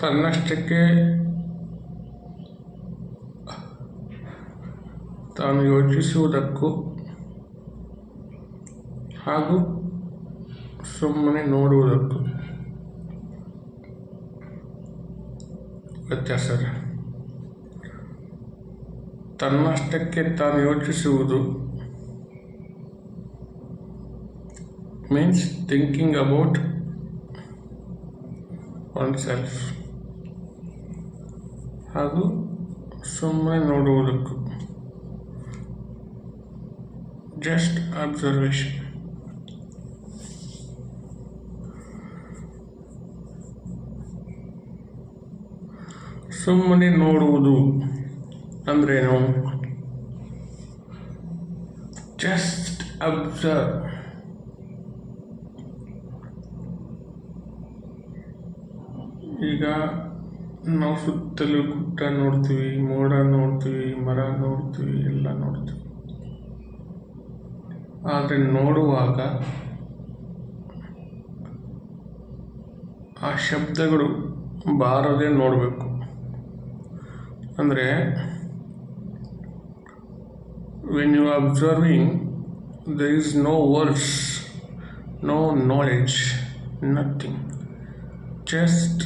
ತನ್ನಷ್ಟಕ್ಕೆ ತಾನು ಯೋಚಿಸುವುದಕ್ಕೂ ಹಾಗೂ ಸುಮ್ಮನೆ ನೋಡುವುದಕ್ಕೂ ವ್ಯತ್ಯಾಸ ತನ್ನಷ್ಟಕ್ಕೆ ತಾನು ಯೋಚಿಸುವುದು means thinking about oneself ಹಾಗೂ ಸುಮ್ಮನೆ ನೋಡುವುದಕ್ಕೂ. ಜಸ್ಟ್ ಅಬ್ಸರ್ವೇಷನ್ ಸುಮ್ಮನೆ ನೋಡುವುದು ಅಂದ್ರೇನು? ಜಸ್ಟ್ ಅಬ್ಸರ್ವ್ ಈಗ ನಾವು ಸುತ್ತಲೂ ಗುಡ್ಡ ನೋಡ್ತೀವಿ, ಮೋಡ ನೋಡ್ತೀವಿ, ಮರ ನೋಡ್ತೀವಿ, ಎಲ್ಲ ನೋಡ್ತೀವಿ. ಆದರೆ ನೋಡುವಾಗ ಆ ಶಬ್ದಗಳು ಬಾರದೆ ನೋಡಬೇಕು. ಅಂದರೆ when you observing there is no words no knowledge nothing just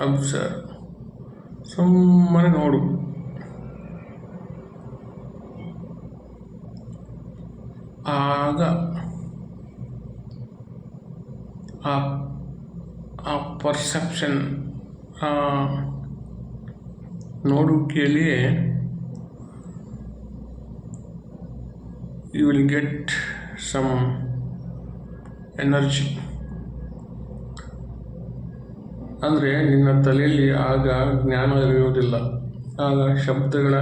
observe ಸುಮ್ಮನೆ ನೋಡು ಆಗ ಆ ಆ ಪರ್ಸೆಪ್ಷನ್ ಆ ನೋಡುವಿಕೆಯಲ್ಲಿಯೇ you will get some energy ಅಂದರೆ ನಿನ್ನ ತಲೆಯಲ್ಲಿ ಆಗ ಜ್ಞಾನ ಇರುವುದಿಲ್ಲ. ಆಗ ಶಬ್ದಗಳ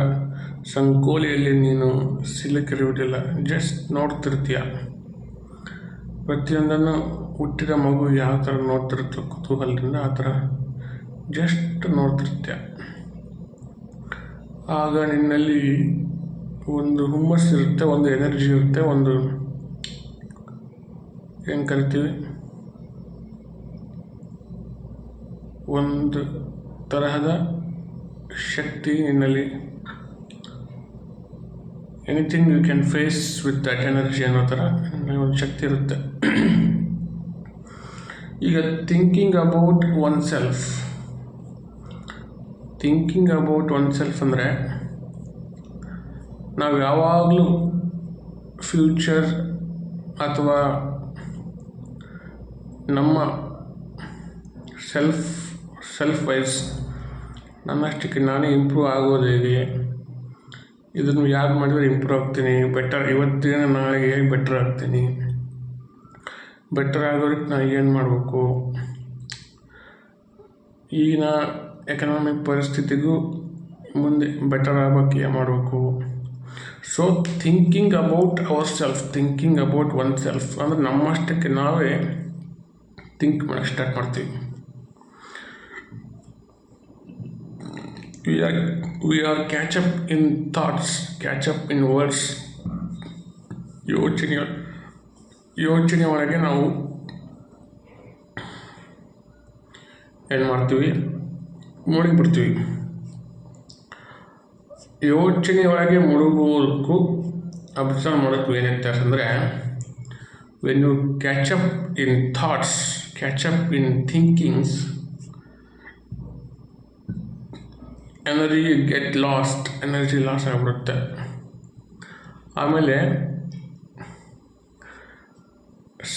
ಸಂಕೋಲೆಯಲ್ಲಿ ನೀನು ಸಿಲುಕಿರುವುದಿಲ್ಲ. ಜಸ್ಟ್ ನೋಡ್ತಿರ್ತೀಯ. ಪ್ರತಿಯೊಂದನ್ನು ಹುಟ್ಟಿದ ಮಗು ಯಾವ ಥರ ನೋಡ್ತಿರುತ್ತೋ ಕುತೂಹಲದಿಂದ ಆ ಥರ ಜಸ್ಟ್ ನೋಡ್ತಿರ್ತೀಯ. ಆಗ ನಿನ್ನಲ್ಲಿ ಒಂದು ಹುಮ್ಮಸ್ಸಿರುತ್ತೆ ಒಂದು ಎನರ್ಜಿ ಇರುತ್ತೆ, ಒಂದು, ಏನು ಕರಿತೀವಿ? ಒಂದು ತರಹದ ಶಕ್ತಿ ನಿನ್ನಲ್ಲಿ anything you can face with that energy ಅನ್ನೋ ಥರ ಒಂದು ಶಕ್ತಿ ಇರುತ್ತೆ. ಈಗ thinking about oneself thinking about oneself ಅಂದರೆ ನಾವು ಯಾವಾಗಲೂ ಫ್ಯೂಚರ್ ಅಥವಾ ನಮ್ಮ ಸೆಲ್ಫ್ ಸೆಲ್ಫ್ ವೈಸ್ ನನ್ನಷ್ಟಕ್ಕೆ ನಾನೇ ಇಂಪ್ರೂವ್ ಆಗೋದು ಹೇಗೆ? ಇದನ್ನು ಯಾರು ಮಾಡಿದರೆ ಇಂಪ್ರೂವ್ ಆಗ್ತೀನಿ. ಬೆಟರ್ ಇವತ್ತಿನ ನಾಳೆಗೆ ಹೇಗೆ ಬೆಟರ್ ಆಗ್ತೀನಿ? ಬೆಟರ್ ಆಗೋದಕ್ಕೆ ನಾನು ಏನು ಮಾಡಬೇಕು? ಈಗಿನ ಎಕನಾಮಿಕ್ ಪರಿಸ್ಥಿತಿಗೂ ಮುಂದೆ ಬೆಟರ್ ಆಗೋಕ್ಕೆ ಏನು ಮಾಡಬೇಕು? So thinking about our self thinking about oneself ಅಂದರೆ ನಮ್ಮಷ್ಟಕ್ಕೆ ನಾವೇ ಥಿಂಕ್ ಮಾಡೋಕ್ಕೆ ಸ್ಟಾರ್ಟ್ ಮಾಡ್ತೀವಿ. We are we are catch up in thoughts, catch up in words. ಯೋಚನೆ ಯೋಚನೆ ಒಳಗೆ ನಾವು ಏನು ಮಾಡ್ತೀವಿ? ಮುಳುಗಿಬಿಡ್ತೀವಿ ಯೋಚನೆ ಒಳಗೆ ಮುಳುಗುವುದಕ್ಕೂ ಅಬ್ಸರ್ವ್ ಮಾಡೋಕ್ಕೂ ಏನು ವ್ಯತ್ಯಾಸ ಅಂದರೆ when you catch up in thoughts catch up in thinkings energy get lost energy loss ಆಗಿಬಿಡುತ್ತೆ. ಆಮೇಲೆ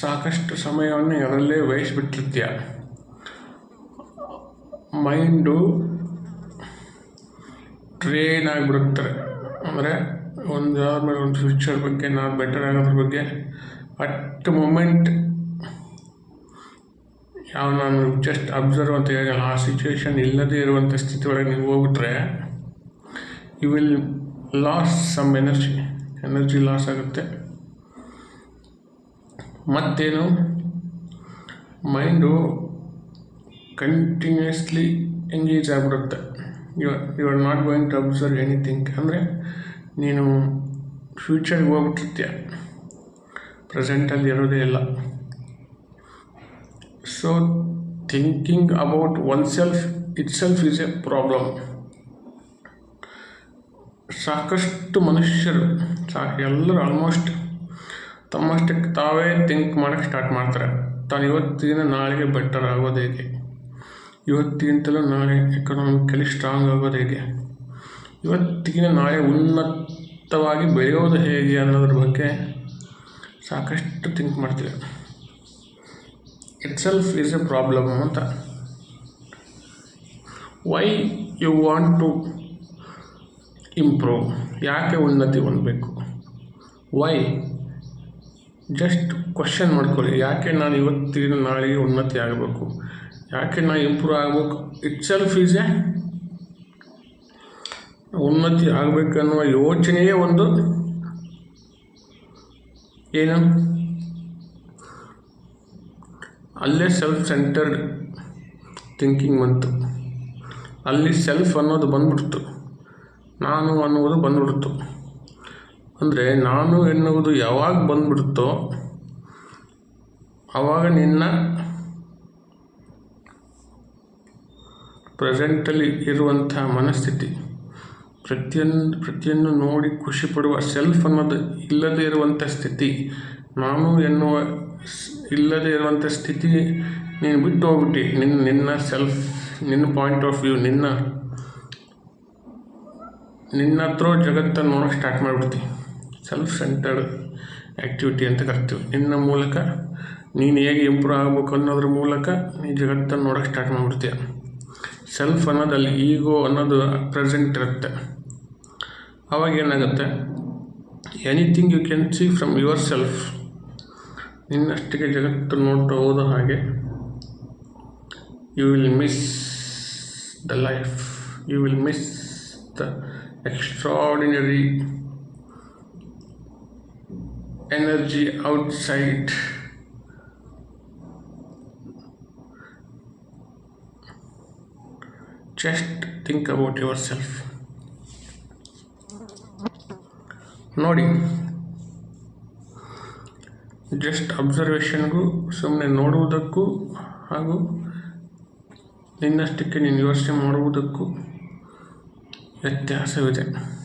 ಸಾಕಷ್ಟು ಸಮಯವನ್ನು ಅದರಲ್ಲೇ ವಹಿಸ್ಬಿಟ್ಟಿರ್ತೀಯ. ಮೈಂಡು ಟ್ರೇನ್ ಆಗಿಬಿಡುತ್ತಾರೆ ಅಂದರೆ ಒಂದು ಆದ್ಮೇಲೆ ಒಂದು ಫ್ಯೂಚರ್ ಬಗ್ಗೆ ನಾವು ಬೆಟರ್ ಆಗೋದ್ರ ಬಗ್ಗೆ, ಅಟ್ ಮೂಮೆಂಟ್ ಯಾವ ನಾನು ಜಸ್ಟ್ ಅಬ್ಸರ್ವ್ ಅಂತ ಹೇಳಿಲ್ಲ ಆ ಸಿಚುವೇಶನ್ ಇಲ್ಲದೇ ಇರುವಂಥ ಸ್ಥಿತಿ ಒಳಗೆ ನೀವು ಹೋಗ್ಬಿಟ್ರೆ you will lose some energy energy loss ಆಗುತ್ತೆ. ಮತ್ತೇನು? ಮೈಂಡು ಕಂಟಿನ್ಯೂಸ್ಲಿ ಎಂಗೇಜ್ ಆಗಿಬಿಡುತ್ತೆ. You you are not going to observe anything ಅಂದರೆ, ನೀನು ಫ್ಯೂಚರ್ಗೆ ಹೋಗ್ಬಿಟ್ಟಿರ್ತೀಯ. ಪ್ರೆಸೆಂಟಲ್ಲಿ ಇರೋದೇ ಇಲ್ಲ. About oneself itself is a problem ಸಾಕಷ್ಟು ಮನುಷ್ಯರು, ಸಾ, ಎಲ್ಲರೂ ಆಲ್ಮೋಸ್ಟ್ ತಮ್ಮಷ್ಟಕ್ಕೆ ತಾವೇ ಥಿಂಕ್ ಮಾಡೋಕ್ಕೆ ಸ್ಟಾರ್ಟ್ ಮಾಡ್ತಾರೆ. ತಾನು ಇವತ್ತಿನ ನಾಳೆಗೆ ಬೆಟರ್ ಆಗೋದು ಹೇಗೆ? ಇವತ್ತಿಗಿಂತಲೂ ನಾಳೆ ಎಕನಾಮಿಕಲಿ ಸ್ಟ್ರಾಂಗ್ ಆಗೋದು ಹೇಗೆ? ಇವತ್ತಿಗಿನ ನಾಳೆ ಉನ್ನತವಾಗಿ ಬೆಳೆಯೋದು ಹೇಗೆ ಅನ್ನೋದ್ರ ಬಗ್ಗೆ ಸಾಕಷ್ಟು ಥಿಂಕ್ ಮಾಡ್ತೀವಿ. Itself is a problem ಅಂತ. Why you want to improve ಯಾಕೆ ಉನ್ನತಿ ಹೊಂದಬೇಕು? ವೈ ಜಸ್ಟ್ ಕ್ವಶನ್ ಮಾಡ್ಕೊಳ್ಳಿ. ಯಾಕೆ ನಾನು ಇವತ್ತಿನ ನಾಳೆಗೆ ಉನ್ನತಿ ಆಗಬೇಕು? ಯಾಕೆ ನಾನು ಇಂಪ್ರೂವ್ ಆಗಬೇಕು? ಇಟ್ ಸೆಲ್ಫ್ ಈಸ್ ಎ ಉನ್ನತಿ ಆಗಬೇಕನ್ನುವ ಯೋಚನೆಯೇ ಒಂದು. ಏನು? ಅಲ್ಲೇ ಸೆಲ್ಫ್ ಸೆಂಟರ್ಡ್ ಥಿಂಕಿಂಗ್ ಬಂತು. ಅಲ್ಲಿ ಸೆಲ್ಫ್ ಅನ್ನೋದು ಬಂದ್ಬಿಡ್ತು. ನಾನು ಅನ್ನುವುದು ಬಂದ್ಬಿಡ್ತು. ಅಂದರೆ ನಾನು ಎನ್ನುವುದು ಯಾವಾಗ ಬಂದ್ಬಿಡುತ್ತೋ ಆವಾಗ ನಿನ್ನ ಪ್ರೆಸೆಂಟಲ್ಲಿ ಇರುವಂಥ ಮನಸ್ಥಿತಿ, ಪ್ರತಿಯೊಂದು ಪ್ರತಿಯೊಂದು ನೋಡಿ ಖುಷಿ ಪಡುವ ಸೆಲ್ಫ್ ಅನ್ನೋದು ಇಲ್ಲದೇ ಇರುವಂಥ ಸ್ಥಿತಿ ನಾನು ಎನ್ನುವ ಇಲ್ಲದೇ ಇರುವಂಥ ಸ್ಥಿತಿ ನೀನು ಬಿಟ್ಟು ಹೋಗ್ಬಿಟ್ಟಿ ನಿನ್ನ ನಿನ್ನ ಸೆಲ್ಫ್ ನಿನ್ನ ಪಾಯಿಂಟ್ ಆಫ್ ವ್ಯೂ ನಿನ್ನ ನಿನ್ನ ಹತ್ರ ಜಗತ್ತನ್ನು ನೋಡೋಕೆ ಸ್ಟಾರ್ಟ್ ಮಾಡಿಬಿಡ್ತಿ. ಸೆಲ್ಫ್ ಸೆಂಟರ್ಡ್ ಆ್ಯಕ್ಟಿವಿಟಿ ಅಂತ ಕರಿತೀವಿ. ನಿನ್ನ ಮೂಲಕ ನೀನು ಹೇಗೆ ಇಂಪ್ರೂವ್ ಆಗಬೇಕು ಅನ್ನೋದ್ರ ಮೂಲಕ ನೀ ಜಗತ್ತನ್ನು ನೋಡೋಕೆ ಸ್ಟಾರ್ಟ್ ಮಾಡಿಬಿಡ್ತೀಯ. ಸೆಲ್ಫ್ ಅನ್ನೋದಲ್ಲಿ ಈಗೋ ಅನ್ನೋದು ಪ್ರೆಸೆಂಟ್ ಇರುತ್ತೆ. ಅವಾಗ ಏನಾಗುತ್ತೆ? Anything you can see from yourself ನಿನ್ನಷ್ಟಿಗೆ ಜಗತ್ತು ನೋಡ್ತಾ ಹೋದ ಹಾಗೆ you will miss the life you will miss the extraordinary energy outside just think about yourself ನೋಡಿ ಜಸ್ಟ್ ಅಬ್ಸರ್ವೇಷನ್ಗೂ ಸುಮ್ಮನೆ ನೋಡುವುದಕ್ಕೂ ಹಾಗೂ ನಿನ್ನಷ್ಟಕ್ಕೆ ನೀನು ಯೋಚನೆ ಮಾಡುವುದಕ್ಕೂ ವ್ಯತ್ಯಾಸವಿದೆ.